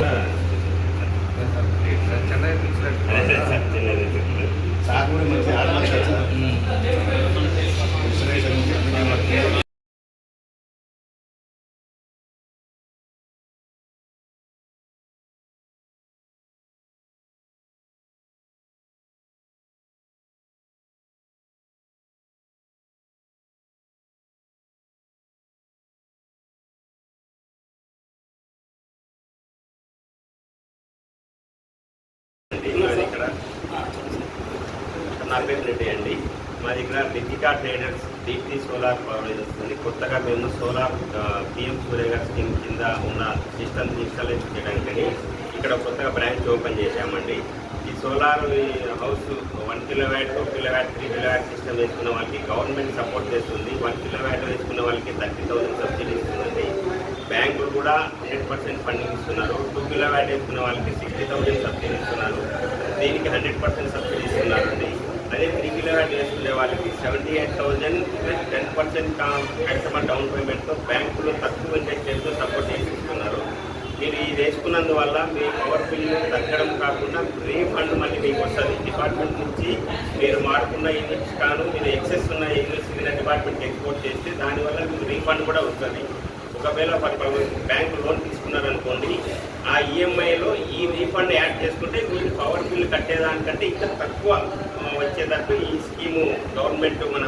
Sir ఇక్కడ నా పేరు రెడ్డి అండి. మా దగ్గర Ritika traders DP solar provide వస్తుంది కొత్తగా మేము సోలార్ పిఎం సూర్య గారి స్కీమ్ కింద ఉన్న సిస్టమ్ ఇన్స్టాలేషన్ చేయడానికని ఇక్కడ కొత్తగా బ్రాంచ్ ఓపెన్ చేశామండి. ఈ solar house one kilowatt two kilowatt three kilowatt system వేసుకున్న వాళ్ళకి గవర్నమెంట్ సపోర్ట్ చేస్తుంది. వన్ కిలో వ్యాట్ వేసుకున్న వాళ్ళకి థర్టీ థౌసండ్ సబ్సిడీ ఇస్తుందండి. బ్యాంకులు కూడా హండ్రెడ్ పర్సెంట్ ఫండింగ్ ఇస్తున్నారు. టూ కిలో వ్యాట్ వేసుకున్న వాళ్ళకి సిక్స్టీ థౌసండ్ సబ్సిడీ ఇస్తున్నారు. దీనికి హండ్రెడ్ పర్సెంట్ సబ్సిడీ ఇస్తున్నారండి. అదే త్రీ కిలో వ్యాట్ వేసుకునే వాళ్ళకి seventy eight thousand plus ten percent customer down పేమెంట్తో బ్యాంకులు తక్కువ ఇంట్రెస్ట్ రేట్తో సపోర్ట్ చేసి ఇస్తున్నారు. మీరు ఇది వేసుకున్నందువల్ల మీ పవర్ బిల్లు తగ్గడం కాకుండా రీఫండ్ మళ్ళీ మీకు వస్తుంది. డిపార్ట్మెంట్ నుంచి మీరు మారుకున్న యూనిట్స్ కాను మీరు ఎక్సెస్ ఉన్న యూనిట్స్ మీద డిపార్ట్మెంట్కి ఎక్స్పోర్ట్ చేస్తే దానివల్ల మీకు రీఫండ్ కూడా వస్తుంది. ఒకవేళ ఫర్ బ్యాంక్ లోన్ తీసుకున్నారనుకోండి ఆ ఈఎంఐలో ఈ రీఫండ్ యాడ్ చేసుకుంటే మీరు పవర్ బిల్ కట్టేదానికంటే ఇంకా తక్కువ వచ్చేటట్టు ఈ స్కీము గవర్నమెంట్ మన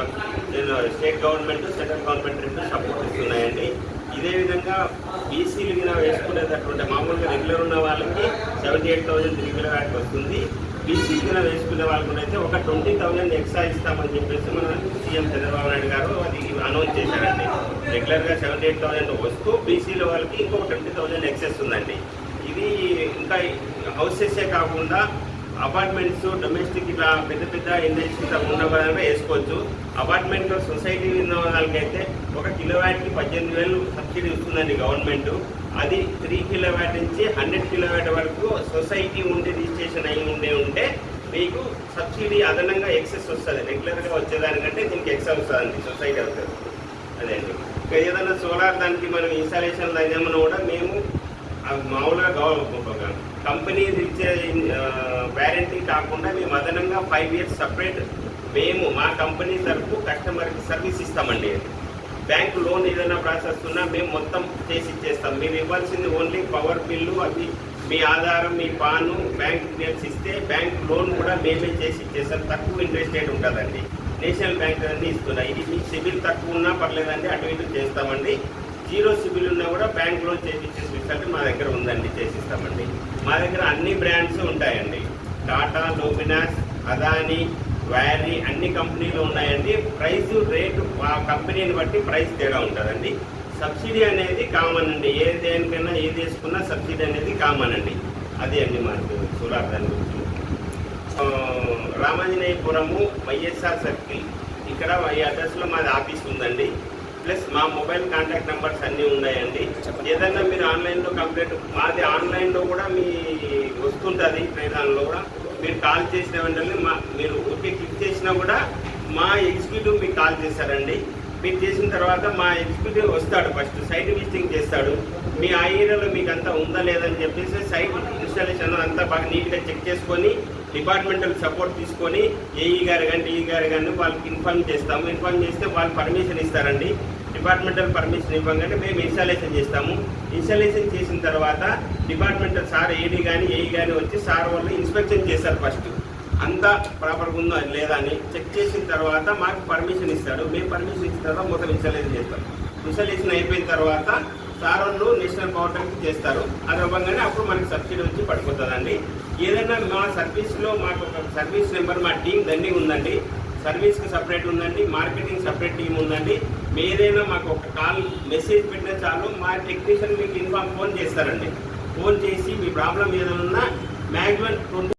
స్టేట్ గవర్నమెంట్ సెంట్రల్ గవర్నమెంట్ రెండు సపోర్ట్ ఇస్తున్నాయండి. ఇదే విధంగా బీసీలు మీద వేసుకునేటటువంటి మామూలుగా రెగ్యులర్ ఉన్న వాళ్ళకి seventy eight thousand three add వస్తుంది. బీసీ కింద వేసుకునే వాళ్ళకి అయితే ఒక ట్వంటీ థౌసండ్ ఎక్స్ట్రా ఇస్తామని చెప్పేసి మన సీఎం చంద్రబాబు నాయుడు గారు అది అనౌన్స్ చేశారండి. రెగ్యులర్గా సెవెంటీ ఎయిట్ థౌసండ్ వస్తూ బీసీల వాళ్ళకి ఇంకో ట్వంటీ థౌసండ్ ఎక్సెస్ ఉందండి. ఇది ఇంకా హౌసెసే కాకుండా అపార్ట్మెంట్స్ డొమెస్టిక్ ఇట్లా పెద్ద పెద్ద ఇండస్ట్రీస్ ఉన్న వాళ్ళని వేసుకోవచ్చు. అపార్ట్మెంట్లో సొసైటీ ఉన్న వాళ్ళకైతే ఒక కిలోవాట్కి పద్దెనిమిది వేలు సబ్సిడీ ఇస్తుందండి గవర్నమెంట్. అది త్రీ కిలోవాట్ నుంచి హండ్రెడ్ కిలోవాట్ వరకు సొసైటీ ఉండి రిజిస్ట్రేషన్ అయి ఉండే ఉంటే మీకు సబ్సిడీ అదనంగా ఎక్సెస్ వస్తుంది. రెగ్యులర్గా వచ్చేదానికంటే దీనికి ఎక్సెస్ వస్తుందండి సొసైటీ అవుతుంది అదే అండి. ఇంకా ఏదైనా సోలార్ దానికి మనం ఇన్స్టాలేషన్ ఏమన్నా కూడా మేము మామూలుగా గవ- కంపెనీ ఇచ్చే వ్యారంటీ కాకుండా మేము అదనంగా ఫైవ్ ఇయర్స్ సపరేట్ మేము మా కంపెనీ తరఫు కస్టమర్కి సర్వీస్ ఇస్తామండి. బ్యాంక్ లోన్ ఏదైనా ప్రాసెస్ ఉన్నా మేము మొత్తం చేసి ఇచ్చేస్తాం. మేము ఇవ్వాల్సింది ఓన్లీ పవర్ బిల్లు అది మీ ఆధారం మీ పాను బ్యాంక్ డీటెయిల్స్ ఇస్తే బ్యాంక్ లోన్ కూడా మేమే చేసి ఇచ్చేస్తాం. తక్కువ ఇంట్రెస్ట్ రేట్ ఉంటుందండి. నేషనల్ బ్యాంక్ అన్ని ఇస్తున్నాయి. ఇది మీ సిబిల్ తక్కువ ఉన్నా పర్లేదండి అటు ఇటు చేస్తామండి. జీరో సిబిల్ ఉన్నా కూడా బ్యాంక్ లోన్ చేపించే స్పెషాలిటీ మా దగ్గర ఉందండి చేసిస్తామండి. మా దగ్గర అన్ని బ్రాండ్స్ ఉంటాయండి. టాటా లోబినాస్ అదాని వ్యారీ అన్ని కంపెనీలు ఉన్నాయండి. ప్రైస్ రేటు ఆ కంపెనీని బట్టి ప్రైస్ తేడా ఉంటుందండి. సబ్సిడీ అనేది కామన్ అండి. ఏ దేనికైనా ఏది వేసుకున్నా సబ్సిడీ అనేది కామన్ అండి. అది అండి మనకు సోలార్ దాని గురించి. Ramanjaneyapuram YSR circle. ఇక్కడ ఈ అడ్రస్లో మాది ఆఫీస్ ఉందండి. ప్లస్ మా మొబైల్ కాంటాక్ట్ నెంబర్స్ అన్నీ ఉన్నాయండి. ఏదైనా మీరు ఆన్లైన్లో కంప్లైంట్ మాది ఆన్లైన్లో కూడా మీ వస్తుంటుంది దానిలో కూడా. మీరు కాల్ చేసిన వెంటనే మా మీరు ఓకే క్లిక్ చేసినా కూడా మా ఎగ్జిక్యూటివ్ మీకు కాల్ చేశారండి మీరు చేసిన తర్వాత మా ఎగ్జిక్యూటివ్ వస్తాడు ఫస్ట్ సైట్ విజిటింగ్ చేస్తాడు. మీ ఆ ఏరియాలో మీకు అంతా ఉందా లేదని చెప్పేసి సైట్ ఇన్స్టాలేషన్ అంతా బాగా నీట్గా చెక్ చేసుకొని డిపార్ట్మెంటల్ సపోర్ట్ తీసుకొని ఏఈ గారు కానీ డిఈ గారు కానీ వాళ్ళకి ఇన్ఫార్మ్ చేస్తాము. ఇన్ఫార్మ్ చేస్తే వాళ్ళు పర్మిషన్ ఇస్తారండి. డిపార్ట్మెంటల్ పర్మిషన్ ఇవ్వగానే మేము ఇన్స్టాలేషన్ చేస్తాము. ఇన్స్టాలేషన్ చేసిన తర్వాత డిపార్ట్మెంటల్ సార్ ఏడీ కానీ ఏఈ కానీ వచ్చి సార్ వాళ్ళు ఇన్స్పెక్షన్ చేస్తారు ఫస్ట్. అంతా ప్రాపర్గా ఉందో అది లేదా అని చెక్ చేసిన తర్వాత మాకు పర్మిషన్ ఇస్తాడు. మేము పర్మిషన్ ఇచ్చిన తర్వాత మొత్తం ఇన్స్టాలేషన్ చేస్తాం. ఇన్స్టాలేషన్ అయిపోయిన తర్వాత సార్ పవర్ ట్యాంక్ చేస్తారు. అది అవ్వగానే అప్పుడు మనకి సబ్సిడీ వచ్చి పడిపోతుందండి. ఏదైనా మా సర్వీస్లో మాకు ఒక సర్వీస్ నెంబర్ మా టీం దండి ఉందండి. సర్వీస్కి సపరేట్ ఉందండి. మార్కెటింగ్ సపరేట్ టీం ఉందండి. మీరేనా మాకు ఒక కాల్ మెసేజ్ పెట్టినా చాలు మా టెక్నీషియన్ మీకు ఇన్ఫార్మ్ ఫోన్ చేస్తారండి. ఫోన్ చేసి మీ ప్రాబ్లం ఏదైనా మ్యాక్సిమం ట్వంటీ